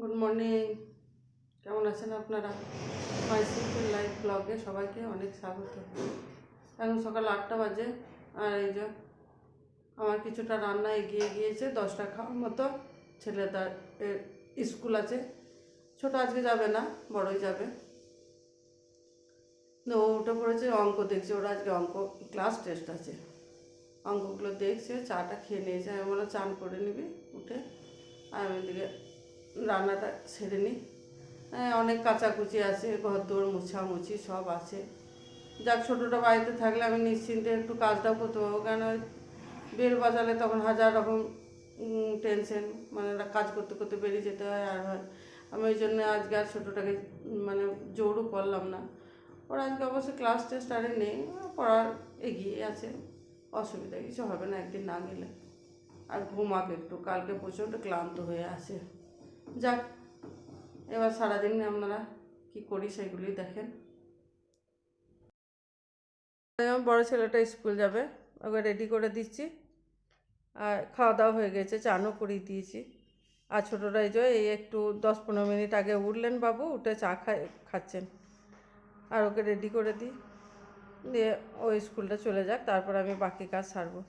Good morning কেমন আছেন আপনারা? মাই সিম্পল লাইফ ব্লগে সবাইকে অনেক স্বাগত। এখন সকাল আটটা বাজে, আর এই যে আমার কিছুটা রান্না এগিয়ে গিয়েছে, দশটা খাওয়ার মতো। ছেলে তার স্কুল আছে। ছোট আজকে যাবে না, বড়ই যাবে। তো ও উঠে পড়েছে, অঙ্ক দেখছে। ওরা আজকে অঙ্ক ক্লাস টেস্ট আছে। অঙ্কগুলো দেখছে, চাটা খেয়ে নিয়েছে। আমি বললাম, চান করে নিবি উঠে। আর আমি এদিকে রান্নাটা সেরে নিই। হ্যাঁ, অনেক কাচাকুচি আছে ঘর দৌড় মুছামুছি সব আছে। যাক ছোটোটা বাড়িতে থাকলে আমি নিশ্চিন্তে একটু কাজটাও করতে পারব। কেন বেল বাজালে তখন হাজার রকম টেনশন মানে কাজ করতে করতে বেরিয়ে যেতে হয় আর হয়। আমি ওই জন্য আজকে আর ছোটোটাকে মানে জোরও করলাম না। ওরা আজকে অবশ্য ক্লাস টেস্ট আরে নেই পড়ার এগিয়ে আছে। অসুবিধা কিছু হবে না একদিন না গেলে। আর ঘুমাক একটু কালকে প্রচণ্ড ক্লান্ত হয়ে আছে। যাক, এবার সারাদিন আপনারা কি করি সেগুলি দেখেন। বড় ছেলেটা স্কুল যাবে, ওকে রেডি করে দিচ্ছি। আর খাওয়া দাওয়া হয়ে গেছে, চানও করিয়ে দিয়েছি। আর ছোটোটা এই যে এই একটু দশ পনেরো মিনিট আগে উঠলেন বাবু, উঠে চা খায়, খাচ্ছেন। আর ওকে রেডি করে দিই, দিয়ে ও স্কুলটা চলে যাক, তারপর আমি বাকি কাজ সারবো।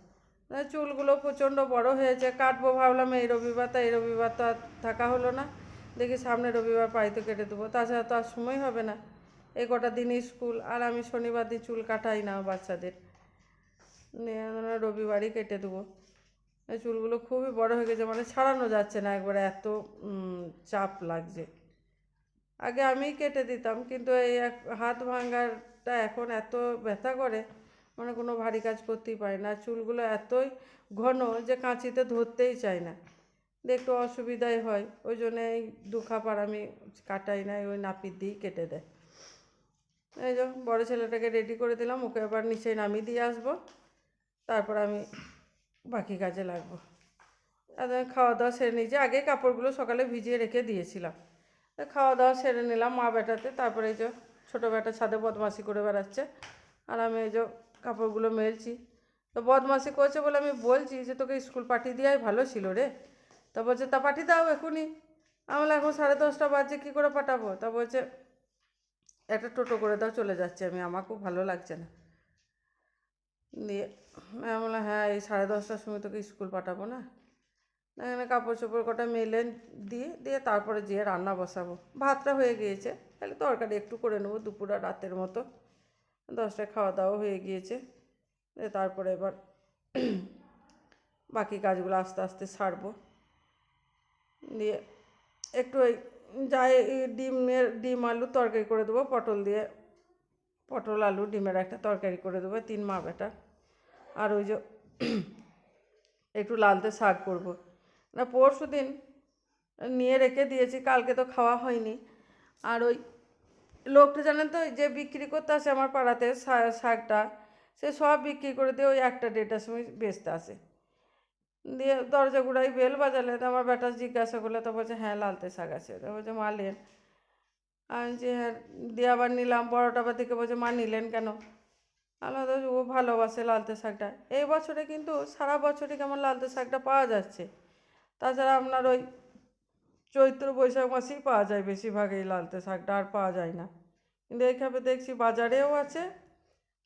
চুলগুলো প্রচণ্ড বড় হয়েছে, কাটবো ভাবলাম, এই রবিবার তা, এই রবিবার তো আর থাকা হলো না। দেখি সামনে রবিবার পাইতে কেটে দেবো, তাছাড়া তো আর সময় হবে না। এই কটা দিন স্কুল, আর আমি শনিবার দিন চুল কাটাই না বাচ্চাদের। রবিবারই কেটে দেবো। চুলগুলো খুবই বড় হয়ে গেছে মানে ছাড়ানো যাচ্ছে না একবারে, এত চাপ লাগছে। আগে আমিই কেটে দিতাম, কিন্তু এই হাত ভাঙারটা এখন এত ব্যথা করে মানে কোনো ভারী কাজ করতেই পারি না। চুলগুলো এতই ঘন যে কাঁচিতে ধরতেই চাই না। একটু অসুবিধাই হয়। ওই জন্য এই দু খাবার আমি কাটাই না, ওই নাপিত দিয়েই কেটে দেয়। এই যে বড়ো ছেলেটাকে রেডি করে দিলাম, ওকে এবার নিচে নামিয়ে দিয়ে আসব। তারপর আমি বাকি কাজে লাগবো। খাওয়া দাওয়া সেরে নিয়েছি আগে কাপড়গুলো সকালে ভিজিয়ে রেখে দিয়েছিলাম। খাওয়া দাওয়া সেরে নিলাম মা বেটাতে তারপরে এই যে ছোটো বেটা ছাদে বদমাশি করে বেড়াচ্ছে। আর আমি এই যে কাপড়গুলো মেলছি। তো বদমাশি করছে বলে আমি বলছি যে তোকে স্কুল পাঠিয়ে দেওয়াই ভালো ছিল রে। তা বলছে তা পাঠিয়ে দাও এখনই। আমি বললাম এখন সাড়ে দশটা বাজে কী করে পাঠাবো? তা বলছে একটা টোটো করে দাও চলে যাচ্ছে আমি আমাকেও ভালো লাগছে না। দিয়ে আমি বললাম হ্যাঁ এই সাড়ে দশটার সময় তোকে স্কুল পাঠাবো না। না, এখানে কাপড় চোপড় কটা মেলে দিয়ে দিয়ে তারপরে যেয়ে রান্না বসাবো। ভাতটা হয়ে গিয়েছে তাহলে তরকারি একটু করে নেব দুপুর আর রাতের মতো। দশটায় খাওয়া দাওয়া হয়ে গিয়েছে। তারপরে এবার বাকি কাজগুলো আস্তে আস্তে সারবো। দিয়ে একটু ওই যাই ডিমের, ডিম আলু তরকারি করে দেবো, পটল দিয়ে। পটল, আলু, ডিমের একটা তরকারি করে দেবো, তিন মা বেটা। আর ওই যে একটু লালতে শাক করব। না পরশু দিন নিয়ে রেখে দিয়েছি, কালকে তো খাওয়া হয়নি। আর ওই লোকটা জানেন তো, যে বিক্রি করতে আসে আমার পাড়াতে শাকটা, সে সব বিক্রি করে দিয়ে ওই একটা দেড়টার সময় বেচতে আসে। দিয়ে দরজা গুড়াই বেল বাজালে তো আমার বেটা জিজ্ঞাসা করলে, তো বলছে হ্যাঁ লালতে শাক আছে। তো বলছে, মা লেন আমি যে হ্যাঁ। দিয়ে আবার নিলাম, বড়টা আবার থেকে বলছে, মা নিলেন কেন? আলাদা ও ভালোবাসে লালতে শাকটা। এই বছরে কিন্তু সারা বছরই কেমন লালতে শাকটা পাওয়া যাচ্ছে। তাছাড়া আপনার ওই চৈত্র বৈশাখ মাসেই পাওয়া যায় বেশিরভাগ এই লালতে শাকটা, আর পাওয়া যায় না। কিন্তু এইভাবে দেখছি বাজারেও আছে,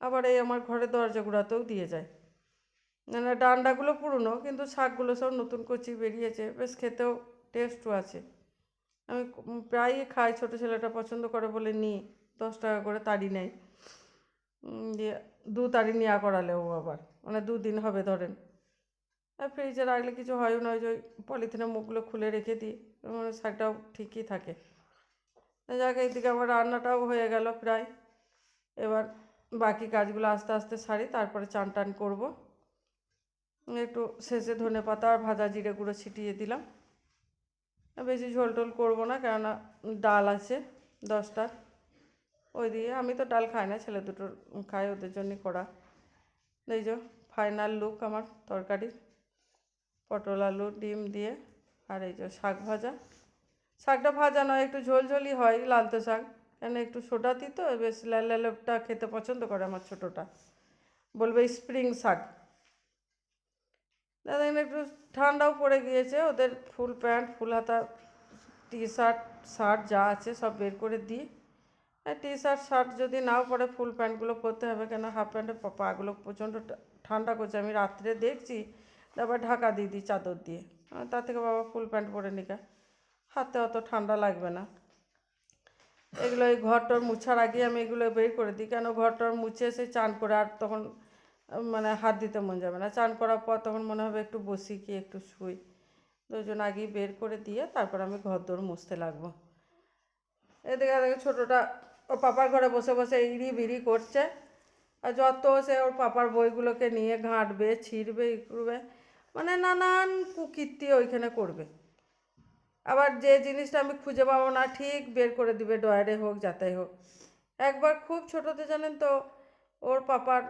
আবার এই আমার ঘরের দরজা গুঁড়াতেও দিয়ে যায়। মানে ডান্ডাগুলো পুরনো, কিন্তু শাকগুলো সব নতুন কচি বেরিয়েছে, বেশ খেতেও টেস্টও আছে। আমি প্রায়ই খাই, ছোটো ছেলেটা পছন্দ করে বলে নিই দশ টাকা করে তাড়ি নেয়। দিয়ে দু তাড়ি নেওয়া করালেও আবার মানে দুদিন হবে ধরেন। আর ফ্রিজে রাখলে কিছু হয়ও না, ওই যে পলিথিনের মুখগুলো খুলে রেখে দিই। মানে শাকটাও ঠিকই থাকে। যাক, এইদিকে আমার রান্নাটাও হয়ে গেল প্রায়। এবার বাকি কাজগুলো আস্তে আস্তে সারি, তারপরে চান টান করব। একটু শেষে ধনে পাতা আর ভাজা জিরে গুঁড়ো ছিটিয়ে দিলাম। বেশি ঝোল টোল করব না, কেননা ডাল আছে দশটার ওই দিয়ে আমি তো ডাল খাই না, ছেলে দুটো খাই ওদের জন্যই করা। এই যে ফাইনাল লুক আমার তরকারির পটল, আলু, ডিম দিয়ে আর এই যে শাক ভাজা। শাকটা ভাজা নয়, একটু ঝোলঝোলই হয় লালতে শাক। কেন একটু সোডা তো, বেশ লাল লালটা খেতে পছন্দ করে আমার ছোটোটা। বলবে স্প্রিং শাক। দাদা একটু ঠান্ডাও পড়ে গিয়েছে, ওদের ফুল প্যান্ট, ফুল হাতা টি শার্ট শার্ট যা আছে সব বের করে দিই। টি শার্ট শার্ট যদি নাও পরে ফুল প্যান্টগুলো পরতে হবে, কেন হাফ প্যান্টের পাগুলো প্রচণ্ড ঠান্ডা করছে। আমি রাত্রে দেখছি, তারপর ঢাকা দিয়ে দিই চাদর দিয়ে। তার থেকে বাবা ফুল প্যান্ট পরে নিকা। হাতে অত ঠান্ডা লাগবে না। এগুলো এই ঘরটর মুছার আগে আমি এগুলো বের করে দিই। কেন ঘরটর মুছে এসে চান করে আর তখন মানে হাত দিতে মন যাবে না। চান করার পর তখন মনে হবে একটু বসি কি একটু শুই। দুজন আগেই বের করে দিয়ে তারপর আমি ঘর দৌড় মুছতে লাগবো। এদিকে এদিকে ছোটোটা ওর পাপার ঘরে বসে বসে ইড়ি বিড়ি করছে। আর যত সে ওর পাপার বইগুলোকে নিয়ে ঘাঁটবে, ছিঁড়বে ই করবে মানে নানান কুকীর্তি ওইখানে করবে। আবার যে জিনিসটা আমি খুঁজে পাবো না, ঠিক বের করে দিবে ডয়ারে হোক যাতে হোক। একবার খুব ছোটোতে জানেন তো, ওর পাপার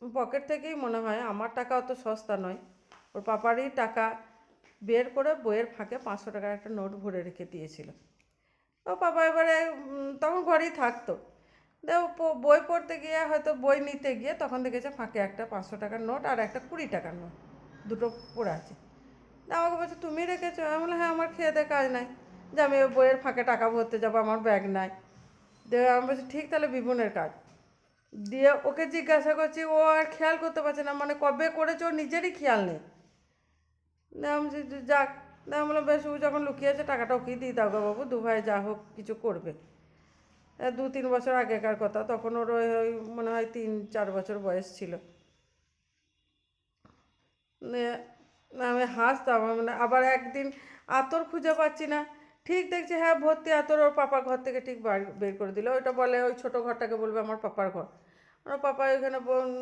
পকেট থেকেই মনে হয়, আমার টাকা অত সস্তা নয়। ওর পাপারই টাকা বের করে বইয়ের ফাঁকে পাঁচশো টাকার একটা নোট ভরে রেখে দিয়েছিল। ও পাপা এবারে তখন ঘরেই থাকতো। বই পড়তে গিয়ে হয়তো বই নিতে গিয়ে তখন দেখেছে ফাঁকে একটা পাঁচশো টাকার নোট আর একটা কুড়ি টাকার নোট। দুটো পড়ে আছে। আমাকে বলছে, তুমি রেখেছো? আমি বললাম হ্যাঁ আমার খেয়ে দেয় কাজ নাই। যে আমি ওই বইয়ের ফাঁকে টাকা ভরতে যাব, আমার ব্যাগ নাই। দিয়ে আমি বলছি, ঠিক, তাহলে বিপুনের কাজ। দিয়ে ওকে জিজ্ঞাসা করছি, ও আর খেয়াল করতে পারছে না মানে কবে করেছে? ওর নিজেরই খেয়াল নেই। আমি যাক। আমি বললাম, বেশ, ও যখন লুকিয়েছে, টাকাটা ওকেই দিয়ে দাও বাবু, দু ভাই যা হোক কিছু করবে। দু তিন বছর আগেকার কথা, তখন ওর ওই মনে হয় তিন চার বছর বয়স ছিল। আমি হাসতাম মানে আবার একদিন আতর খুঁজে পাচ্ছি না। ঠিক দেখছি হ্যাঁ ভর্তি আতর ওর পাপার ঘর থেকে ঠিক বার- করে দিল। ওইটা বলে ওই ছোটো ঘরটাকে বলবে আমার পাপার ঘর। আমার পাপা ওইখানে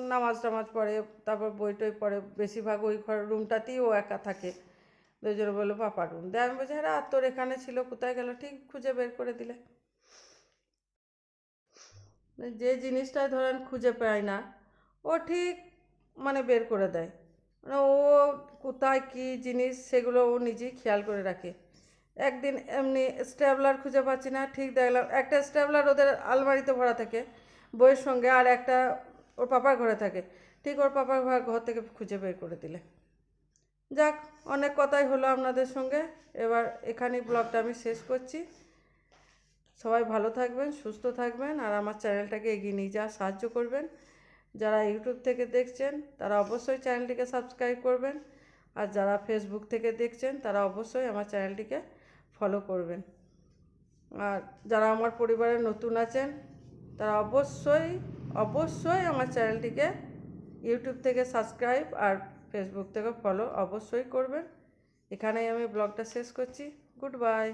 নামাজ টামাজ পড়ে, তারপর বই টই পড়ে। বেশিরভাগ ওই ঘর রুমটাতেই ও একা থাকে। দুজনে বলল পাপার রুম। দিয়ে আমি বলছি হ্যাঁ আতর এখানে ছিল, কোথায় গেল? ঠিক খুঁজে বের করে দিলে। যে জিনিসটা ধরেন খুঁজে পায় না, ও ঠিক মানে বের করে দেয়। মানে ও কোথায় কী জিনিস সেগুলো ও নিজেই খেয়াল করে রাখে। একদিন এমনি স্ট্যাবলার খুঁজে পাচ্ছি না, ঠিক দেখলাম একটা স্ট্যাবলার ওদের আলমারিতে ভরা থাকে, বইয়ের সঙ্গে, আর একটা ওর পাপার ঘরে থাকে। ঠিক ওর পাপার ঘর ঘর থেকে খুঁজে বের করে দিলে। যাক, অনেক কথাই হলো আপনাদের সঙ্গে। এবার এখানেই ব্লগটা আমি শেষ করছি। সবাই ভালো থাকবেন, সুস্থ থাকবেন, আর আমার চ্যানেলটাকে এগিয়ে নিয়ে যাওয়ার সাহায্য করবেন। যারা ইউটিউব থেকে দেখছেন, তারা অবশ্যই চ্যানেলটিকে সাবস্ক্রাইব করবেন। আর যারা ফেসবুক থেকে দেখছেন, তারা অবশ্যই আমার চ্যানেলটিকে ফলো করবেন। আর যারা আমার পরিবারে নতুন আছেন, তারা অবশ্যই অবশ্যই আমার চ্যানেলটিকে ইউটিউব থেকে সাবস্ক্রাইব আর ফেসবুক থেকে ফলো অবশ্যই করবেন। এখানেই আমি ব্লগটা শেষ করছি। Good bye